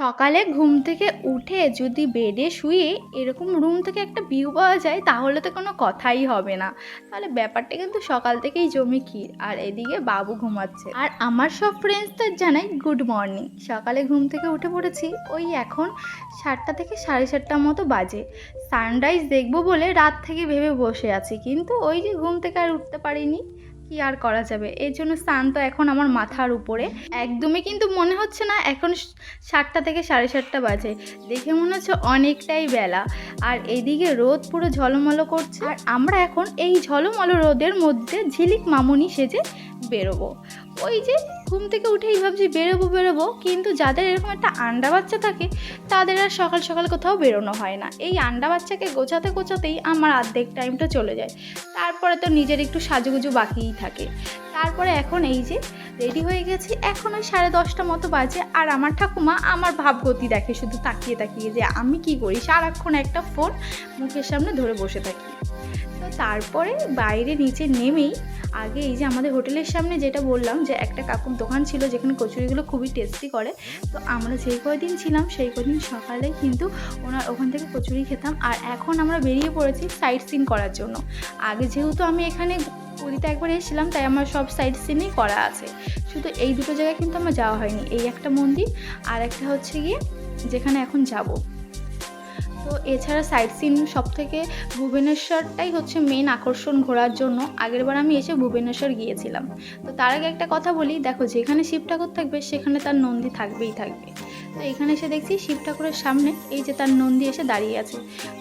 সকালে ঘুম থেকে উঠে যদি বেডে শুয়ে এরকম রুম থেকে একটা ভিউ পাওয়া যায়, তাহলে তো কোনো কথাই হবে না। তাহলে ব্যাপারটা কিন্তু সকাল থেকেই জমি ক্ষীর, আর এদিকে বাবু ঘুমাচ্ছে। আর আমার সব ফ্রেন্ডসদের জানাই গুড মর্নিং সকালে ঘুম থেকে উঠে পড়েছি, ওই এখন সাতটা থেকে সাড়ে সাতটার মতো বাজে। সানরাইজ দেখব বলে রাত থেকে ভেবে বসে আছি, কিন্তু ওই যে ঘুম থেকে আর উঠতে পারিনি। কি আর করা যাবে? এর জন্য স্নান তো এখন আমার মাথার উপরে। একদমই কিন্তু মনে হচ্ছে না এখন সাতটা থেকে সাড়ে সাতটা বাজে। দেখে মনে হচ্ছে অনেকটাই বেলা। আর এদিকে রোদ পুরো ঝলমলো করছে। আর আমরা এখন এই ঝলমলো রোদের মধ্যে ঝিলিক মামুনি সেজে বেরোবো। ওই যে ঘুম থেকে উঠেই ভাবছি বেরোবো বেরোবো। কিন্তু যাদের এরকম একটা আন্ডা বাচ্চা থাকে, তাদের আর সকাল সকাল কোথাও বেরোনো হয় না। এই আন্ডা বাচ্চাকে গোছাতে, গোছাতেই আমার আর্ধেক টাইমটা চলে যায়। তারপরে তো নিজের একটু সাজুগুজু বাকিই থাকে। তারপরে এখন এই যে রেডি হয়ে গেছি। এখন ওই সাড়ে দশটা মতো বাজে আর আমার ঠাকুমা আমার ভাবগতি দেখে, শুধু তাকিয়ে তাকিয়ে যে আমি কি করি? সারাক্ষণ একটা ফোন মুখের সামনে ধরে বসে থাকি। তো তারপরে বাইরে নিচে নেমেই আগে এই যে আমাদের হোটেলের সামনে যেটা বললাম যে একটা কাকুর দোকান ছিল যেখানে কচুরিগুলো খুবই টেস্টি করে। তো আমরা যেই কদিন ছিলাম সেই কদিন সকালে কিন্তু ওনার ওখান থেকে কচুরি খেতাম। আর এখন আমরা বেরিয়ে পড়েছি সাইট সিন করার জন্য। আগে যেহেতু আমি এখানে পুরীতে একবার এসেছিলাম, তাই আমার সব সাইট সিনই করা আছে। শুধু এই দুটো জায়গায় কিন্তু আমার যাওয়া হয়নি, এই একটা মন্দির আর একটা হচ্ছে গিয়ে যেখানে এখন যাব। তো এছাড়া সাইট সিন সব থেকে ভুবনেশ্বরটাই হচ্ছে মেন আকর্ষণ ঘোরার জন্য। আগেরবার আমি এসে ভুবনেশ্বর গিয়েছিলাম। তো তার আগে একটা কথা বলি, দেখো যেখানে শিব ঠাকুর থাকবে, সেখানে তার নন্দী থাকবেই থাকবে। তো এখানে এসে দেখছি শিব ঠাকুরের সামনে এই যে তার নন্দী এসে দাঁড়িয়ে আছে।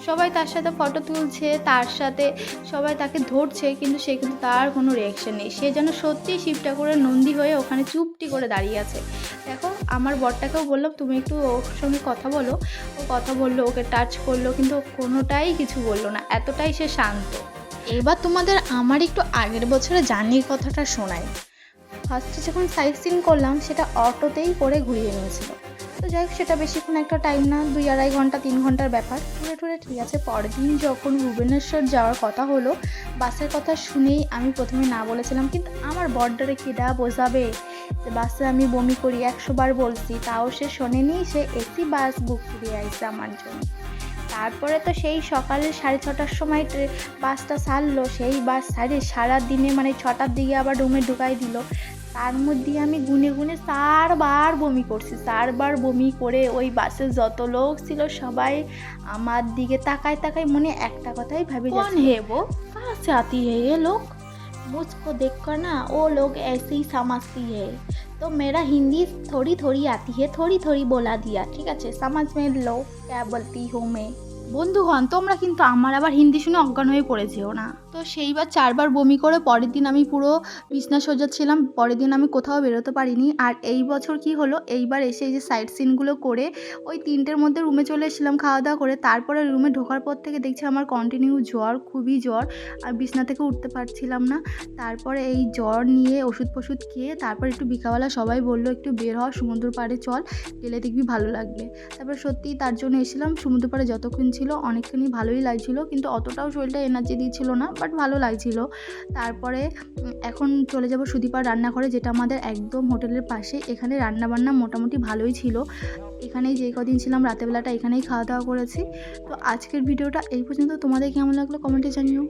সবাই তার সাথে ফটো তুলছে, তার সাথে সবাই তাকে ধরছে, কিন্তু সে কিন্তু তার কোনো রিয়াকশন নেই। সে যেন সত্যিই শিব ঠাকুরের নন্দী হয়ে ওখানে চুপটি করে দাঁড়িয়ে আছে। দেখো, আমার বরটাকেও বললাম, তুমি একটু ওর সঙ্গে কথা বলো। ও কথা বলল, ওকে টাচ করল, কিন্তু কোনোটাই কিছু বলল না। এতটাই সে শান্ত। এবার তোমাদের আমার একটু আগের বছরে জার্নির কথাটা শোনাই। ফার্স্টে যখন সাইট সিন করলাম, সেটা অটোতেই করে ঘুরিয়ে নিয়েছিল। তো যাই হোক, সেটা বেশিক্ষণ একটা টাইম না, দুই আড়াই ঘণ্টা, তিন ঘণ্টার ব্যাপার। টুরে টুরে ঠিক আছে পরের দিন যখন ভুবনেশ্বর যাওয়ার কথা হলো, বাসের কথা শুনেই আমি প্রথমে না বলেছিলাম, কিন্তু আমার বর্ডারে কেডা বোঝাবে? যে বাসে আমি বমি করি, একশো বার বলছি, তাও সে শোনেনি, সে এসি বাস বুক করে আসছে আমার জন্য। তারপরে তো সেই সকালে সাড়ে ছটার সময় বাসটা ছাড়লো, সেই বাস ছাড়ে সারা দিনে মানে ছটার দিকে আবার রুমে ঢুকাই দিল। তার মধ্যে আমি গুনে গুনে চারবার বমি করছি চারবার বমি করে ওই বাসে যত লোক ছিল সবাই আমার দিকে তাকায় তাকায় মনে একটা কথাই ভাবি कौन है वो कहाँ से आती है ये लोग मुझको देखकर ना वो लोग ऐसे ही समझती है तो मेरा हिंदी थोड़ी थोड़ी आती है थोड़ी थोड़ी बोला दिया ठीक আছে समझ में लो क्या बोलती हूँ मैं বন্ধুগণ তোমরা কিন্তু আমার আবার হিন্দি শুনে অজ্ঞান হয়ে পড়েছেও না। তো সেইবার চারবার বমি করে পরের দিন আমি পুরো বিছনা ছিলাম, পরের দিন আমি কোথাও বেরোতে পারিনি। আর এই বছর কি হলো, এইবার এসে এই যে সাইড সিনগুলো করে ওই তিনটের মধ্যে রুমে চলে এসেছিলাম খাওয়া দাওয়া করে। তারপরে রুমে ঢোকার পর থেকে দেখছি আমার কন্টিনিউ জ্বর, খুবই জ্বর। আর বিছনা থেকে উঠতে পারছিলাম না। তারপরে এই জ্বর নিয়ে ওষুধ ফষুধ খেয়ে তারপর একটু বিকালবেলা সবাই বলল, একটু বের হওয়া সমুদ্র পাড়ে চল, গেলে দেখবি ভালো লাগবে। তারপর সত্যিই তার জন্য এসেছিলাম সমুদ্র পাড়ে যতক্ষণ ছিল, অনেকখানি ভালোই লাগছিল, কিন্তু অতটাও শরীরটা এনার্জি দিচ্ছিল না বাট ভালো লাগছিল। তারপরে এখন চলে যাব সুদীপার রান্নাঘরে, যেটা আমাদের একদম হোটেলের পাশে। এখানে রান্না বান্না মোটামুটি ভালোই ছিল। এখানেই যে কদিন ছিলাম, রাতেরবেলাটা এখানেই খাওয়া দাওয়া করেছি। তো আজকের ভিডিওটা এই পর্যন্ত। তোমাদের কেমন লাগল কমেন্টে জানিও।